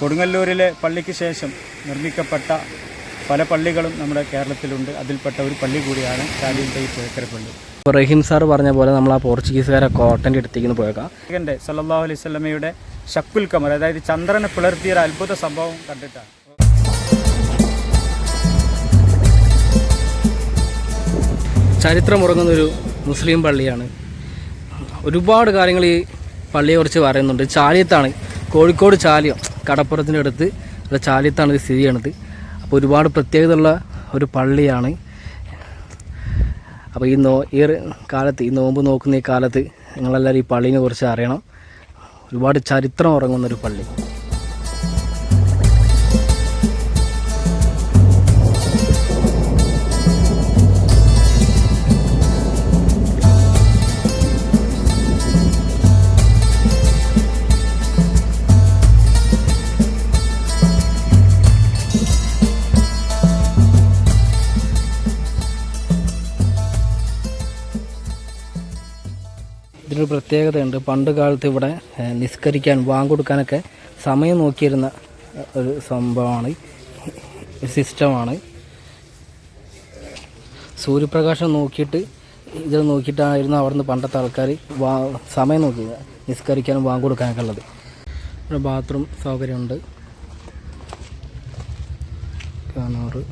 കൊടുങ്ങല്ലൂരിലെ പള്ളിക്ക് ശേഷം നിർമ്മിക്കപ്പെട്ട പല പള്ളികളും നമ്മുടെ കേരളത്തിലുണ്ട്. അതിൽപ്പെട്ട ഒരു പള്ളി കൂടിയാണ് ചാലിയൻ തൈ പുഴക്കര പള്ളി. റഹീം സാർ പറഞ്ഞ പോലെ നമ്മൾ ആ പോർച്ചുഗീസുകാരെ കോട്ടന്റെ അടുത്തേക്ക് പോയേക്കാം. പ്രവാചകന്റെ സല്ലല്ലാഹു അലൈഹി സ്വലമയുടെ ഷക്കുൽ കമർ അതായത് ചന്ദ്രനെ പിളർത്തിയ ഒരു അത്ഭുത സംഭവം കണ്ടിട്ടാണ്. ചരിത്രമുറങ്ങുന്നൊരു മുസ്ലിം പള്ളിയാണ്. ഒരുപാട് കാര്യങ്ങൾ ഈ പള്ളിയെക്കുറിച്ച് പറയുന്നുണ്ട്. ചാലിയത്താണ് കോഴിക്കോട് ചാലിയം കടപ്പുറത്തിന്റെ അടുത്ത് ഉള്ള ചാലിയത്താണ് ഇത് സ്ഥിതി ചെയ്യണത്. അപ്പോൾ ഒരുപാട് പ്രത്യേകതയുള്ള ഒരു പള്ളിയാണ്. അപ്പോൾ ഈ നോ ഈ കാലത്ത് ഈ നോമ്പ് നോക്കുന്ന ഈ കാലത്ത് നിങ്ങളെല്ലാവരും ഈ പള്ളീനെ കുറിച്ച് അറിയണം. ഒരുപാട് ചരിത്രം ഉറങ്ങുന്നൊരു പള്ളി. പ്രത്യേകതയുണ്ട്. പണ്ട് കാലത്ത് ഇവിടെ നിസ്കരിക്കാൻ വാങ്ങൊടുക്കാനൊക്കെ സമയം നോക്കിയിരുന്ന ഒരു സംഭവമാണ്. സിസ്റ്റമാണ്. സൂര്യപ്രകാശം നോക്കിയിട്ട് ഇത് നോക്കിയിട്ടായിരുന്നു അവിടുന്ന് പണ്ടത്തെ ആൾക്കാർ വാ സമയം നോക്കിയത്. നിസ്കരിക്കാനും വാങ്ങൊടുക്കാനൊക്കെ ഉള്ളത്. ഇവിടെ ബാത്റൂം സൗകര്യമുണ്ട് കാണാറ്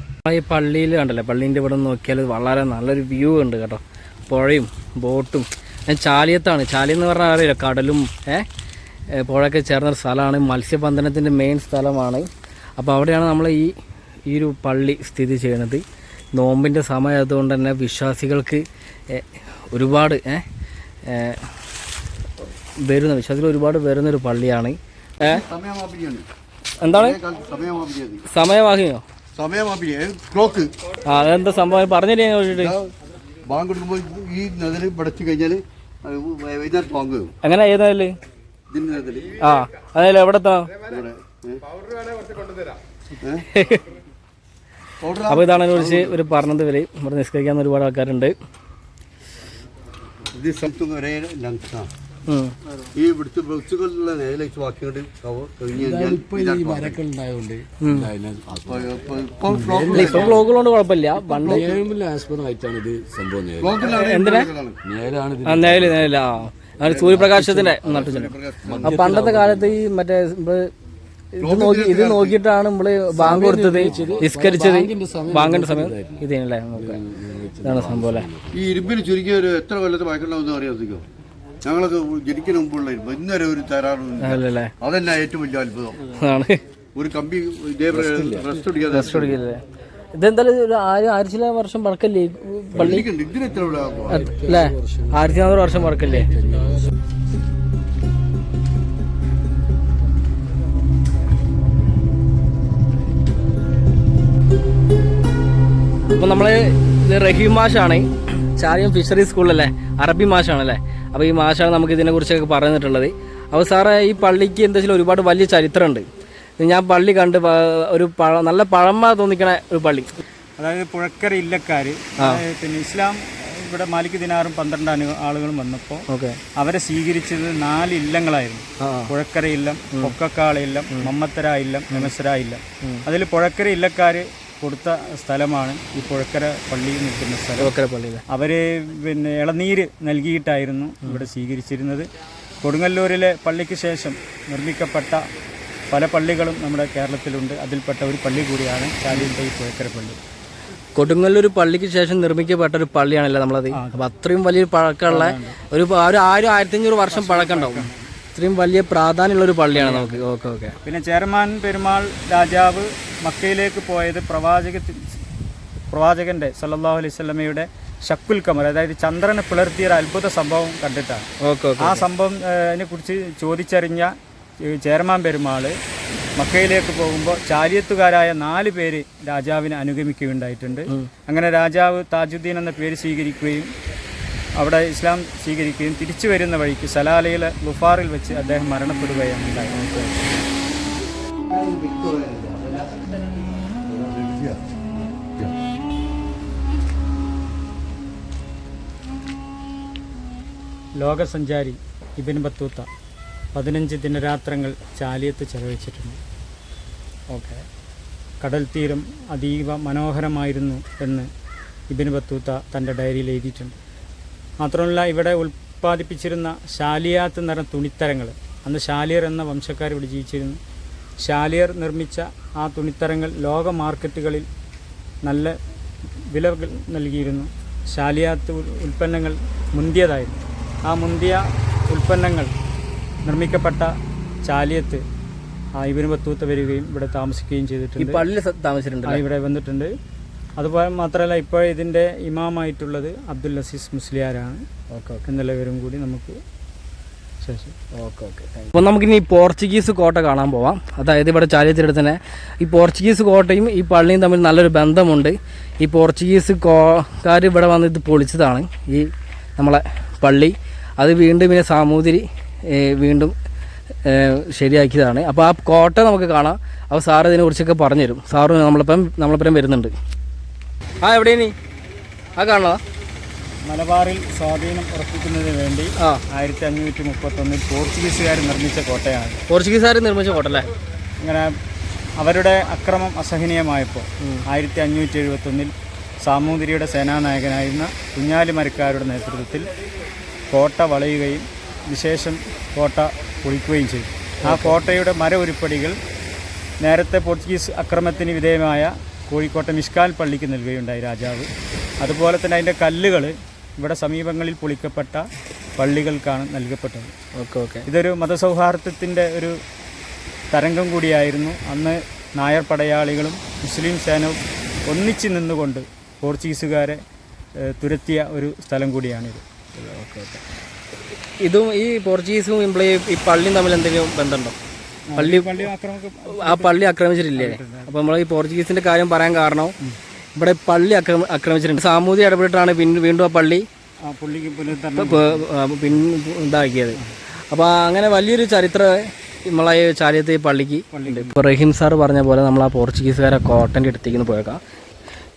ആ ഈ പള്ളിയിൽ കണ്ടല്ലേ? പള്ളീന്റെ ഇവിടെ നോക്കിയാൽ വളരെ നല്ലൊരു വ്യൂ ഉണ്ട് കേട്ടോ. പുഴയും ബോട്ടും ഞാൻ ചാലിയത്താണ്. ചാലി എന്ന് പറഞ്ഞാൽ അറിയില്ല? കടലും ഏഹ് പുഴയൊക്കെ ചേർന്നൊരു സ്ഥലമാണ്. മത്സ്യബന്ധനത്തിന്റെ മെയിൻ സ്ഥലമാണ്. അപ്പോൾ അവിടെയാണ് നമ്മൾ ഈ ഈ ഒരു പള്ളി സ്ഥിതി ചെയ്യുന്നത്. നോമ്പിന്റെ സമയമായതുകൊണ്ട് തന്നെ വിശ്വാസികൾക്ക് ഒരുപാട് വരുന്ന വിശ്വാസികൾ ഒരുപാട് വരുന്നൊരു പള്ളിയാണ്. എന്താണ്? സമയമാപിരിയത് ക്ലോക്ക്. ആ അതെന്താ സംഭവം? പറഞ്ഞില്ലേ ബാങ്ക് കൊടുക്കുമ്പോൾ ഈ നെതൽ പടച്ചു കഴിഞ്ഞാൽ വൈകുന്നേരത്ത് ബാങ്ക് ഇതിന്റെ ആ അതായത് എവിടെ അപ്പൊ ഇവിടെ. ഏ? ഏ? പൗഡർ അപ്പോൾ ഇതാണ് അതിനെക്കുറിച്ച് ഒരു പറഞ്ഞത് വരെ ഇവിടെ നിസ്കരിക്കാൻ ഒരുപാട് ആൾക്കാരുണ്ട്. ഇത് സ്ഥലത്തും ഒരേ ലങ്സാണ് ഉം. ഈ ഇവിടുത്തെ ബസ്സുകളിലുള്ള നേരിലേക്ക് വാക്കിയോട് കവർ കഴിഞ്ഞ് കഴിഞ്ഞാൽ ഈ അപ്പൊ ഇപ്പൊ കുഴപ്പമില്ല. പണ്ട് ആസ്പദമായിട്ടാണ് ഇത് സംഭവം എന്തിനാ? നേരിൽ നേരില്ല സൂര്യപ്രകാശത്തിന്റെ പണ്ടത്തെ കാലത്ത് ഈ മറ്റേ ഇത് നോക്കി ഇത് നോക്കിയിട്ടാണ് നമ്മൾ ബാങ്ക് കൊടുത്തത്. നിസ്കരിച്ചത്. ബാങ്കിന്റെ സമയം ഇതല്ലേ ഇതാണ് സംഭവം അല്ലേ? ഈ ഇരുമ്പിന് ചുരുങ്ങിയ ഒരു എത്ര കൊല്ലത്ത് വായിക്കണമെന്ന് അറിയാത്തിക്കോ ഞങ്ങളൊക്കെ ജനിക്കുന്ന മുമ്പുള്ള ഇന്നുവരെ ഒരു അല്ലല്ലേ? അതന്നെ ഏറ്റവും വലിയ അത്ഭുതം. ഒരു കമ്പി റെസ്റ്റ് ഇതെന്തായാലും ഒരു ആയിരം ആയിരത്തി ചില വർഷം മറക്കല്ലേ പള്ളി? അല്ലേ? ആയിരത്തി നാനൂറ് വർഷം മറക്കല്ലേ അപ്പൊ നമ്മൾ റഹീം മാഷാണ്. ചാരിയം ഫിഷറീസ് സ്കൂളിലല്ലേ? അറബി മാഷാണല്ലേ? അപ്പോൾ ഈ മാഷാണ് നമുക്ക് ഇതിനെക്കുറിച്ചൊക്കെ പറഞ്ഞിട്ടുള്ളത്. അപ്പോൾ സാറേ ഈ പള്ളിക്ക് എന്താ വെച്ചാൽ ഒരുപാട് വലിയ ചരിത്രമുണ്ട്. ഞാൻ പള്ളി കണ്ട് ഒരു പഴ നല്ല പഴമ തോന്നിക്കണ ഒരു പള്ളി. അതായത് പുഴക്കര ഇല്ലക്കാർ പിന്നെ ഇസ്ലാം ഇവിടെ മാലിക് ദിനാറും പന്ത്രണ്ട് അനു ആളുകളും വന്നപ്പോൾ ഓക്കെ. അവരെ സ്വീകരിച്ചത് നാല് ഇല്ലങ്ങളായിരുന്നു. പുഴക്കര ഇല്ലം പൊക്കക്കാള ഇല്ലം മമ്മത്തര ഇല്ലം നെമസര ഇല്ലം. അതിൽ പുഴക്കര ഇല്ലക്കാർ കൊടുത്ത സ്ഥലമാണ് ഈ പുഴക്കര പള്ളി നിൽക്കുന്ന സ്ഥലം. പള്ളിയിലെ അവർ പിന്നെ ഇളനീര് നൽകിയിട്ടായിരുന്നു ഇവിടെ സ്വീകരിച്ചിരുന്നത്. കൊടുങ്ങല്ലൂരിലെ പള്ളിക്ക് ശേഷം നിർമ്മിക്കപ്പെട്ട പല പള്ളികളും നമ്മുടെ കേരളത്തിലുണ്ട്. അതിൽപ്പെട്ട ഒരു പള്ളി കൂടിയാണ് ചാലിയൻ ഈ പുഴക്കര പള്ളി. കൊടുങ്ങല്ലൂർ പള്ളിക്ക് ശേഷം നിർമ്മിക്കപ്പെട്ട ഒരു പള്ളിയാണല്ലോ നമ്മളത്? അപ്പം അത്രയും വലിയൊരു പഴക്കമുള്ള ഒരു ഒരു ആയിരം ആയിരത്തി അഞ്ഞൂറ് വർഷം പഴക്കം ഇത്രയും വലിയ പ്രാധാന്യമുള്ള ഒരു പള്ളിയാണ് നമുക്ക്. Okay okay. പിന്നെ ചേർമാൻ പെരുമാൾ രാജാവ് മക്കയിലേക്ക് പോയത് പ്രവാചക പ്രവാചകന്റെ സല്ലാഹു അലൈഹി സ്വലമയുടെ ഷക്കുൽ കമർ അതായത് ചന്ദ്രനെ പിളർത്തിയ ഒരു അത്ഭുത സംഭവം കണ്ടിട്ടാണ്. ഓക്കെ ഓക്കെ ആ സംഭവം അതിനെ കുറിച്ച് ചോദിച്ചറിഞ്ഞ ചേർമാൻ പെരുമാൾ പെരുമാൾ മക്കയിലേക്ക് പോകുമ്പോൾ ചാരിയത്തുകാരായ നാല് പേര് രാജാവിനെ അനുഗമിക്കുകയുണ്ടായിട്ടുണ്ട്. അങ്ങനെ രാജാവ് താജുദ്ദീൻ എന്ന പേര് സ്വീകരിക്കുകയും അവിടെ ഇസ്ലാം സ്വീകരിക്കുകയും തിരിച്ചു വരുന്ന വഴിക്ക് സലാലയിലെ ബുഫാറിൽ വെച്ച് അദ്ദേഹം മരണപ്പെടുകയാണ് ഉണ്ടായത്. ലോകസഞ്ചാരി ഇബിൻ ബത്തൂത്ത പതിനഞ്ച് ദിനരാത്രങ്ങൾ ചാലിയത്ത് ചെലവഴിച്ചിട്ടുണ്ട്. ഓക്കെ. കടൽ തീരം അതീവ മനോഹരമായിരുന്നു എന്ന് ഇബിൻ ബത്തൂത്ത തന്റെ ഡയറിയിൽ എഴുതിയിട്ടുണ്ട്. മാത്രമല്ല ഇവിടെ ഉൽപ്പാദിപ്പിച്ചിരുന്ന ഷാലിയാത്ത് നിറം തുണിത്തരങ്ങൾ. അന്ന് ശാലിയർ എന്ന വംശക്കാർ ഇവിടെ ജീവിച്ചിരുന്നു. ശാലിയർ നിർമ്മിച്ച ആ തുണിത്തരങ്ങൾ ലോക മാർക്കറ്റുകളിൽ നല്ല വില നൽകിയിരുന്നു. ശാലിയാത്ത് ഉൽപ്പന്നങ്ങൾ മുന്തിയതായിരുന്നു. ആ മുന്തിയ ഉൽപ്പന്നങ്ങൾ നിർമ്മിക്കപ്പെട്ട ചാലിയത്ത് ആ ഇബിന് ബത്തൂത്ത വരികയും ഇവിടെ താമസിക്കുകയും ചെയ്തിട്ടുണ്ട്. പള്ളി താമസിച്ചിട്ടുണ്ട് ഇവിടെ വന്നിട്ടുണ്ട്. അതുപോലെ മാത്രമല്ല ഇപ്പോൾ ഇതിന്റെ ഇമാമായിട്ടുള്ളത് അബ്ദുൽ അസീസ് മുസ്ലിയാരാണ്. Okay okay. എന്നുള്ളവരും കൂടി നമുക്ക് ശേഷം ഓക്കെ ഓക്കെ. അപ്പോൾ നമുക്കിനി ഈ പോർച്ചുഗീസ് കോട്ട കാണാൻ പോവാം. അതായത് ഇവിടെ ചാലിയത്തിനടുത്ത് തന്നെ ഈ പോർച്ചുഗീസ് കോട്ടയും ഈ പള്ളിയും തമ്മിൽ നല്ലൊരു ബന്ധമുണ്ട്. ഈ പോർച്ചുഗീസ് കോക്കാർ ഇവിടെ വന്ന് ഇത് പൊളിച്ചതാണ് ഈ നമ്മളെ പള്ളി. അത് വീണ്ടും പിന്നെ സാമൂതിരി വീണ്ടും ശരിയാക്കിയതാണ്. അപ്പോൾ ആ കോട്ട നമുക്ക് കാണാം. അപ്പോൾ സാർ ഇതിനെക്കുറിച്ചൊക്കെ പറഞ്ഞുതരും. സാറ് നമ്മളിപ്പം നമ്മളിപ്പം വരുന്നുണ്ട്. ആ എവിടെയാണ് ആ കാണോ മലബാറിൽ സ്വാധീനം ഉറപ്പിക്കുന്നതിന് വേണ്ടി ആ. ആയിരത്തി അഞ്ഞൂറ്റി മുപ്പത്തൊന്നിൽ പോർച്ചുഗീസുകാർ നിർമ്മിച്ച കോട്ടയാണ്. പോർച്ചുഗീസുകാർ നിർമ്മിച്ച കോട്ട അല്ലേ ഇങ്ങനെ അവരുടെ അക്രമം അസഹനീയമായപ്പോൾ ആയിരത്തി അഞ്ഞൂറ്റി എഴുപത്തൊന്നിൽ സാമൂതിരിയുടെ സേനാനായകനായിരുന്ന കുഞ്ഞാലിമരക്കാരുടെ നേതൃത്വത്തിൽ കോട്ട വളയുകയും വിശേഷം കോട്ട പൊളിക്കുകയും ചെയ്തു. ആ കോട്ടയുടെ മര ഉരുപ്പടികൾ നേരത്തെ പോർച്ചുഗീസ് അക്രമത്തിന് വിധേയമായ കോഴിക്കോട്ടെ മിഷ്കാൽ പള്ളിക്ക് നൽകുകയുണ്ടായി രാജാവ്. അതുപോലെ തന്നെ അതിന്റെ കല്ലുകൾ ഇവിടെ സമീപങ്ങളിൽ പൊളിക്കപ്പെട്ട പള്ളികൾക്കാണ് നൽകപ്പെട്ടത്. Okay okay. ഇതൊരു മതസൗഹാർദ്ദത്തിന്റെ ഒരു തരംഗം കൂടിയായിരുന്നു. അന്ന് നായർ പടയാളികളും മുസ്ലിം സേനവും ഒന്നിച്ച് നിന്നുകൊണ്ട് പോർച്ചുഗീസുകാരെ തുരത്തിയ ഒരു സ്ഥലം കൂടിയാണിത്. Okay okay. ഇതും ഈ പോർച്ചുഗീസും ഈ പള്ളിയും തമ്മിൽ എന്തെങ്കിലും ബന്ധമുണ്ടോ? പള്ളി ആ പള്ളി ആക്രമിച്ചിട്ടില്ലേ? അപ്പോൾ നമ്മൾ ഈ പോർച്ചുഗീസിന്റെ കാര്യം പറയാൻ കാരണം ഇവിടെ പള്ളി ആക്രമ ആക്രമിച്ചിട്ടുണ്ട്. സാമൂഹിക ഇടപെട്ടിട്ടാണ് പിന്നെ വീണ്ടും ആ പള്ളി പിൻ ഇതാക്കിയത്. അപ്പോൾ അങ്ങനെ വലിയൊരു ചരിത്ര നമ്മളെ ഈ ചാലിയത്ത് ഈ പള്ളിക്ക് ഇപ്പൊ ഇപ്പോൾ റഹീം സാർ പറഞ്ഞ പോലെ നമ്മൾ ആ പോർച്ചുഗീസുകാരെ കോട്ടന്റെ അടുത്തേക്ക് പോയേക്കാം.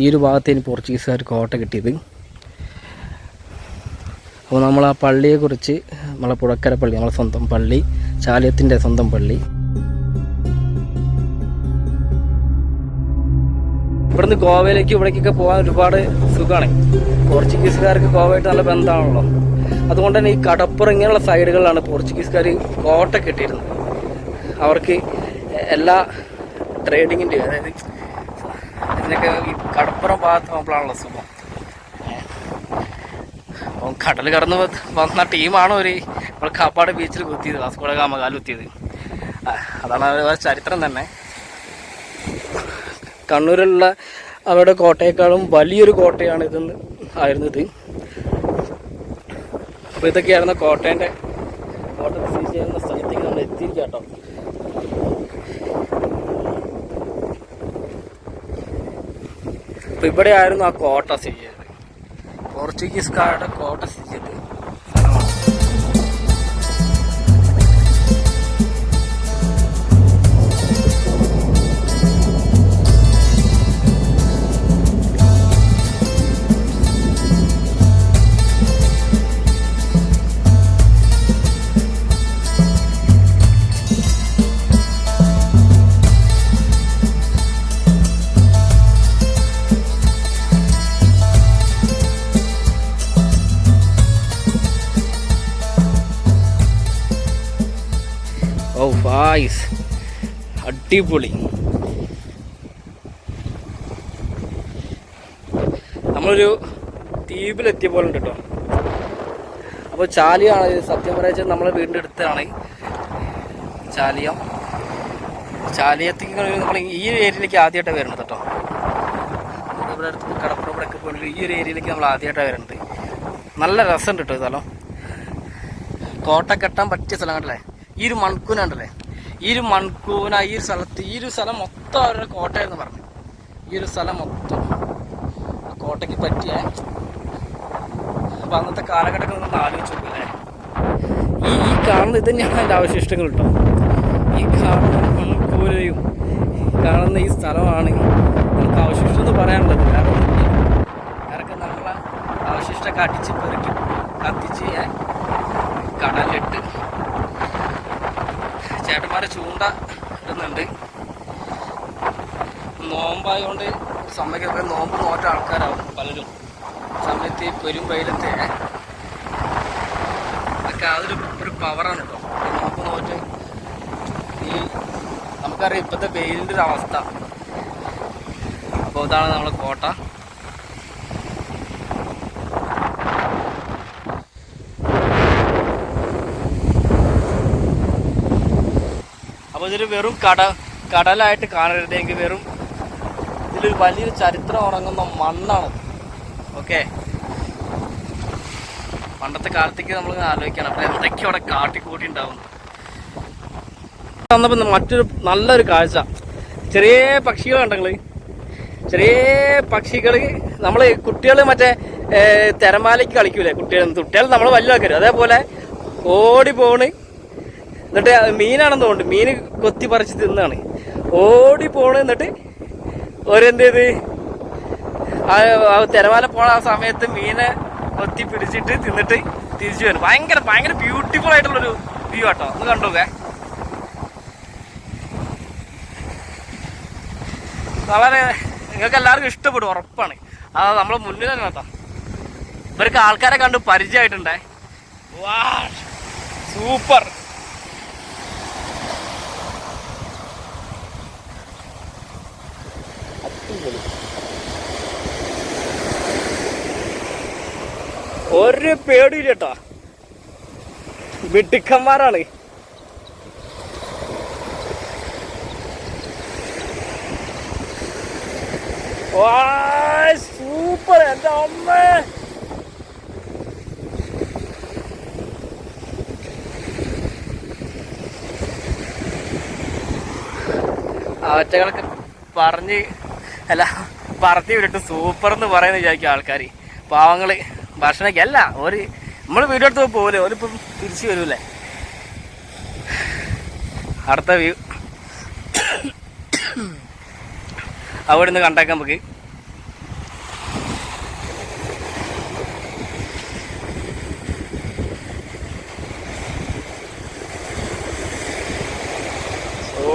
ഈ ഒരു ഭാഗത്തേന് പോർച്ചുഗീസുകാർ കോട്ട കിട്ടിയത്. അപ്പോൾ നമ്മൾ ആ പള്ളിയെക്കുറിച്ച് നമ്മളെ പുഴക്കര പള്ളി നമ്മളെ സ്വന്തം പള്ളി ചാലിയത്തിന്റെ സ്വന്തം പള്ളി. ഇവിടുന്ന് ഗോവയിലേക്ക് ഇവിടേക്കൊക്കെ പോകാൻ ഒരുപാട് സുഖമാണ് പോർച്ചുഗീസുകാർക്ക് ഗോവയായിട്ട് നല്ല ബന്ധമാണല്ലോ. അതുകൊണ്ട് തന്നെ ഈ കടപ്പുറം ഇങ്ങനെയുള്ള സൈഡുകളിലാണ് പോർച്ചുഗീസുകാർ കോട്ട കെട്ടിയിരുന്നത്. അവർക്ക് എല്ലാ ട്രേഡിങ്ങിന്റെയും അതായത് ഇതിനൊക്കെ ഈ കടപ്പുറം ഭാഗത്ത് പോകുമ്പോഴാണല്ലോ സുഖം. കടൽ കടന്ന് വന്ന ടീമാണ് ഒരു നമ്മൾ കാപ്പാട് ബീച്ചിൽ കുത്തിയത് വാസ്കോട കാമകാൽ കുത്തിയത്. അതാണ് അവരുടെ ചരിത്രം തന്നെ. കണ്ണൂരിലുള്ള അവരുടെ കോട്ടയെക്കാളും വലിയൊരു കോട്ടയാണ് ഇതെന്ന് ആയിരുന്നത്. അപ്പോൾ ഇതൊക്കെയായിരുന്നു കോട്ടേന്റെ കോട്ട സ്ഥിതി ചെയ്യുന്ന സ്ഥലത്തേക്ക് നമ്മൾ എത്തിയിരിക്കുക കേട്ടോ. അപ്പോൾ ഇവിടെ ആയിരുന്നു ആ കോട്ട സ്ഥിതി ചെയ്തത് പോർച്ചുഗീസുകാരുടെ കോട്ട സ്ഥിതി ഓ ഫായിസ് അടിപൊളി. നമ്മളൊരു ദ്വീപിലെത്തിയ പോലെ ഉണ്ട് കേട്ടോ. അപ്പോൾ ചാലിയാണ് സത്യം പറയാച്ചാൽ നമ്മളെ വീടിന്റെ അടുത്താണ്. ചാലിയം. ചാലിയത്തേക്ക് നമ്മൾ ഈ ഒരു ഏരിയയിലേക്ക് ആദ്യമായിട്ടാണ് വരുന്നത് കേട്ടോ. ഇവിടെ അടുത്ത് കടപ്പുറം ഇവിടെയൊക്കെ പോയിട്ട് ഈ ഒരു ഏരിയയിലേക്ക് നമ്മൾ ആദ്യമായിട്ടാണ് വരുന്നത്. നല്ല രസമുണ്ട് കേട്ടോ ഈ സ്ഥലം. കോട്ട കെട്ടാൻ പറ്റിയ സ്ഥലം കണ്ടല്ലേ? ഈ ഒരു മൺകൂന ഉണ്ടല്ലേ ഈ ഒരു മൺകൂന ഈ ഒരു സ്ഥലത്ത് ഈ ഒരു സ്ഥലം മൊത്തം അവരുടെ കോട്ടയെന്ന് പറഞ്ഞു. ഈ ഒരു സ്ഥലം മൊത്തം. കോട്ടയ്ക്ക് പറ്റിയ അപ്പൊ അന്നത്തെ കാലഘട്ടത്തിൽ നമ്മൾ ആലോചിച്ചു അല്ലേ? ഈ ഈ കാണുന്ന ഇത് തന്നെയാണ് എന്റെ അവശിഷ്ടങ്ങൾ കേട്ടോ. ഈ കാണുന്ന മൺകൂരയും കാണുന്ന ഈ സ്ഥലമാണ് നമുക്ക് അവശിഷ്ടം എന്ന് പറയാനുള്ളത്. കാരണം വേറൊക്കെ നമ്മളെ അവശിഷ്ടമൊക്കെ അടിച്ച് പെറുക്കി കത്തിച്ച് കടലിട്ട് ചേട്ടന്മാരെ ചൂണ്ട ഇടുന്നുണ്ട്. നോമ്പായതുകൊണ്ട് സമയത്ത് നോമ്പ് നോറ്റ ആൾക്കാരാവും പലരും. സമയത്ത് ഈ പെരും വെയിലത്തെ ഒക്കെ അതൊരു ഒരു പവറാണ് കേട്ടോ നോമ്പ് നോറ്റ് ഈ നമുക്കറിയാം ഇപ്പോഴത്തെ വെയിലിന്റെ ഒരു അവസ്ഥ. അപ്പോൾ ഇതാണ് നമ്മളെ കോട്ട. ഇതൊരു വെറും കട കടലായിട്ട് കാണരുത് എങ്കിൽ വെറും ഇതിലൊരു വലിയൊരു ചരിത്രം ഉറങ്ങുന്ന മണ്ണാണ്. ഓക്കെ പണ്ടത്തെ കാലത്തേക്ക് നമ്മൾ ആലോചിക്കണം. അപ്പൊ എന്തൊക്കെ അവിടെ കാട്ടിക്കൂട്ടി ഉണ്ടാവും. വന്നപ്പോൾ മറ്റൊരു നല്ലൊരു കാഴ്ച. ചെറിയ പക്ഷികൾ ഉണ്ടെങ്കിൽ ചെറിയ പക്ഷികൾ നമ്മൾ കുട്ടികൾ മറ്റേ തിരമാലയ്ക്ക് കളിക്കൂലേ കുട്ടികൾ കുട്ടികൾ നമ്മൾ വലിയ ആൾക്കാർ അതേപോലെ ഓടി പോണ് എന്നിട്ട് മീനാണെന്ന് തോന്നുന്നു മീൻ കൊത്തി പറിച്ച് തിന്നാണ്. ഓടി പോണ് എന്നിട്ട് ഓരെന്ത് ചെയ്ത് തിരമാല പോണ ആ സമയത്ത് മീനെ കൊത്തി പിടിച്ചിട്ട് തിന്നിട്ട് തിരിച്ചു വരും. ഭയങ്കര ഭയങ്കര ബ്യൂട്ടിഫുൾ ആയിട്ടുള്ളൊരു വ്യൂ ആട്ടോ. ഒന്ന് കണ്ടോക്കെ വളരെ നിങ്ങൾക്ക് എല്ലാവർക്കും ഇഷ്ടപ്പെടും ഉറപ്പാണ്. അത് നമ്മളെ മുന്നിൽ തന്നെ കേട്ടോ. ഇവർക്ക് ആൾക്കാരെ കണ്ട് പരിചയമായിട്ടുണ്ടേ. വാ സൂപ്പർ ഒരു പേടിയില്ല കേട്ടോ. വിട്ടിക്കന്മാരാണ് സൂപ്പർ എന്റെ അമ്മേ. അവറ്റകളൊക്കെ പറഞ്ഞ് അല്ല പറത്തി വിട്ടിട്ട് സൂപ്പർ എന്ന് പറയുന്ന വിചാരിക്കും ആൾക്കാർ പാവങ്ങൾ. ഭക്ഷണമൊക്കെ അല്ല ഒരു നമ്മൾ വീഡിയോ എടുത്ത് പോലെ ഓരിപ്പം തിരിച്ചു വരൂലേ. അടുത്ത വ്യൂ അവിടെ നിന്ന് കണ്ടേക്കാം നമുക്ക്. ഓ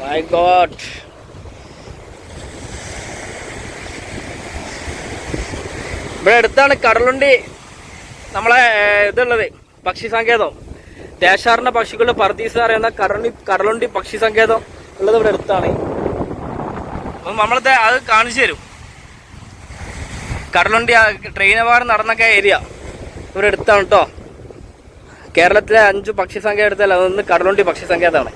മൈ ഗോഡ് ഇവിടെ അടുത്താണ് കടലുണ്ടി നമ്മളെ ഇതുള്ളത് പക്ഷി സങ്കേതം. ദേശാടന പക്ഷികളുടെ പർദീസ് പറയുന്ന കടലുണ്ടി കടലുണ്ടി പക്ഷി സങ്കേതം ഉള്ളത് ഇവിടെ അടുത്താണ്. അപ്പം നമ്മളത്തെ അത് കാണിച്ചു തരും. കടലുണ്ടി ട്രെയിൻ അപകടം നടന്നൊക്കെ ഏരിയ ഇവിടെ അടുത്താണ് കേട്ടോ കേരളത്തിലെ അഞ്ച് പക്ഷി സങ്കേതത്തിൽ അതൊന്ന് കടലുണ്ടി പക്ഷി സങ്കേതമാണ്.